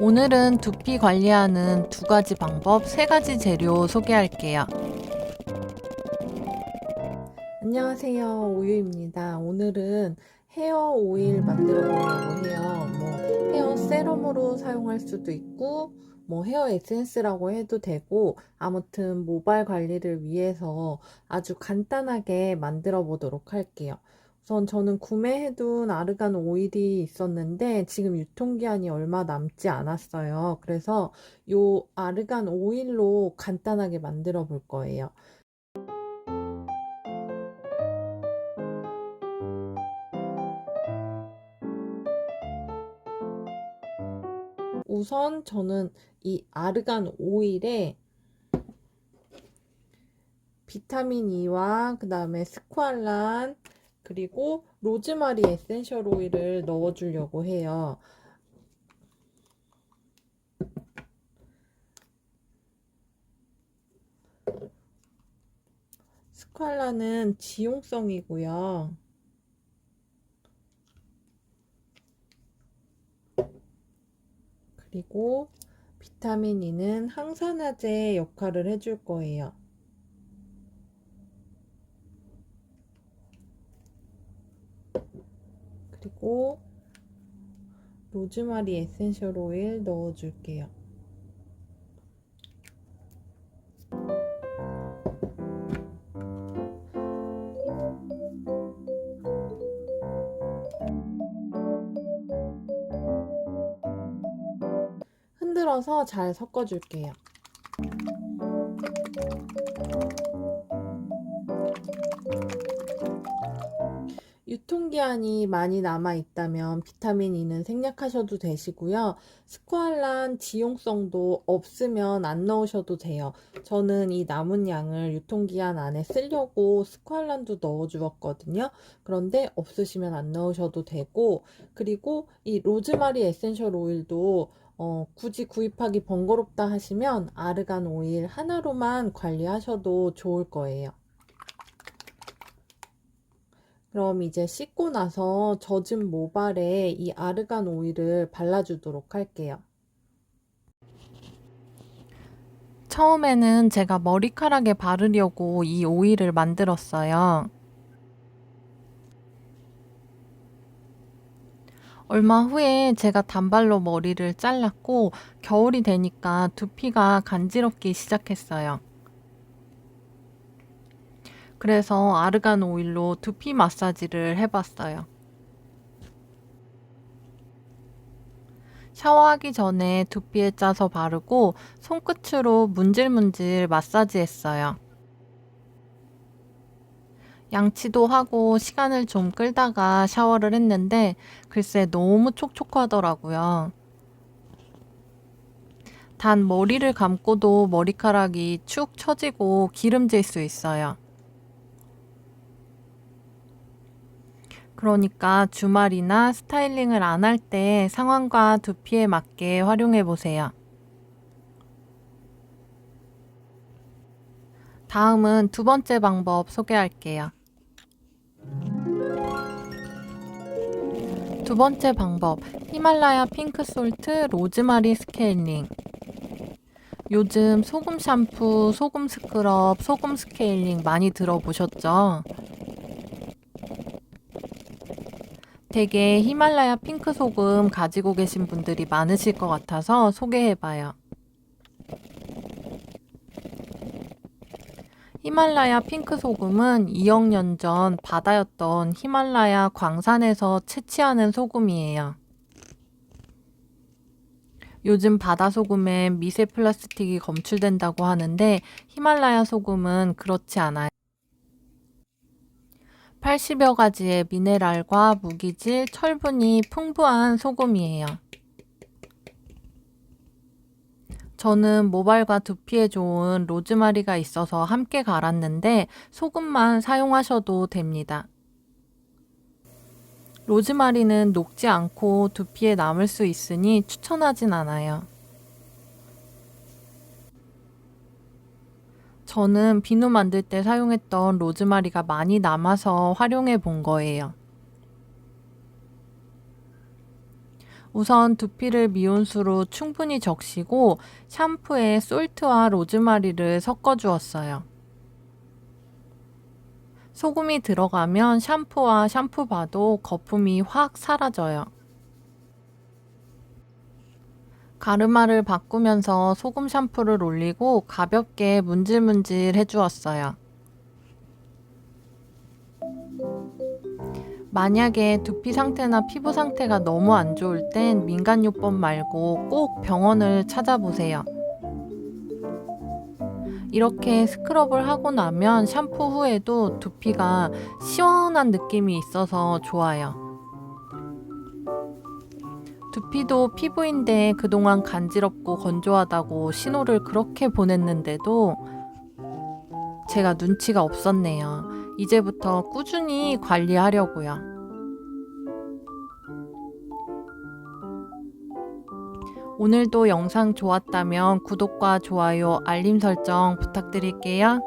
오늘은 두피 관리하는 두 가지 방법, 세 가지 재료 소개할게요. 안녕하세요. 우유입니다. 오늘은 헤어 오일 만들어 보려고 해요. 뭐 헤어 세럼으로 사용할 수도 있고 뭐 헤어 에센스라고 해도 되고 아무튼 모발 관리를 위해서 아주 간단하게 만들어 보도록 할게요. 우선 저는 구매해둔 아르간 오일이 있었는데 지금 유통기한이 얼마 남지 않았어요. 그래서 요 아르간 오일로 간단하게 만들어 볼 거예요. 우선 저는 이 아르간 오일에 비타민 E와 그 다음에 스쿠알란 그리고 로즈마리 에센셜 오일을 넣어주려고 해요. 스쿠알란은 지용성이고요. 그리고 비타민 E는 항산화제 역할을 해줄 거예요. 그리고 로즈마리 에센셜 오일 넣어줄게요. 흔들어서 잘 섞어줄게요. 유통기한이 많이 남아 있다면 비타민 E는 생략하셔도 되시고요. 스쿠알란 지용성도 없으면 안 넣으셔도 돼요. 저는 이 남은 양을 유통기한 안에 쓰려고 스쿠알란도 넣어 주었거든요. 그런데 없으시면 안 넣으셔도 되고, 그리고 이 로즈마리 에센셜 오일도 어, 굳이 구입하기 번거롭다 하시면 아르간 오일 하나로만 관리하셔도 좋을 거예요. 그럼 이제 씻고 나서 젖은 모발에 이 아르간 오일을 발라주도록 할게요. 처음에는 제가 머리카락에 바르려고 이 오일을 만들었어요. 얼마 후에 제가 단발로 머리를 잘랐고 겨울이 되니까 두피가 간지럽기 시작했어요. 그래서 아르간 오일로 두피 마사지를 해봤어요. 샤워하기 전에 두피에 짜서 바르고 손끝으로 문질문질 마사지 했어요. 양치도 하고 시간을 좀 끌다가 샤워를 했는데 글쎄 너무 촉촉하더라고요. 단 머리를 감고도 머리카락이 축 처지고 기름질 수 있어요. 그러니까 주말이나 스타일링을 안 할 때 상황과 두피에 맞게 활용해 보세요. 다음은 두 번째 방법 소개할게요. 두 번째 방법, 히말라야 핑크 솔트 로즈마리 스케일링. 요즘 소금 샴푸, 소금 스크럽, 소금 스케일링 많이 들어보셨죠? 되게 히말라야 핑크 소금 가지고 계신 분들이 많으실 것 같아서 소개해봐요. 히말라야 핑크 소금은 2억 년 전 바다였던 히말라야 광산에서 채취하는 소금이에요. 요즘 바다 소금에 미세 플라스틱이 검출된다고 하는데 히말라야 소금은 그렇지 않아요. 80여 가지의 미네랄과 무기질, 철분이 풍부한 소금이에요. 저는 모발과 두피에 좋은 로즈마리가 있어서 함께 갈았는데 소금만 사용하셔도 됩니다. 로즈마리는 녹지 않고 두피에 남을 수 있으니 추천하진 않아요. 저는 비누 만들 때 사용했던 로즈마리가 많이 남아서 활용해 본 거예요. 우선 두피를 미온수로 충분히 적시고 샴푸에 솔트와 로즈마리를 섞어 주었어요. 소금이 들어가면 샴푸와 샴푸바도 거품이 확 사라져요. 가르마를 바꾸면서 소금 샴푸를 올리고 가볍게 문질문질 해주었어요. 만약에 두피 상태나 피부 상태가 너무 안 좋을 땐 민간요법 말고 꼭 병원을 찾아보세요. 이렇게 스크럽을 하고 나면 샴푸 후에도 두피가 시원한 느낌이 있어서 좋아요. 두피도 피부인데 그동안 간지럽고 건조하다고 신호를 그렇게 보냈는데도 제가 눈치가 없었네요. 이제부터 꾸준히 관리하려고요. 오늘도 영상 좋았다면 구독과 좋아요, 알림 설정 부탁드릴게요.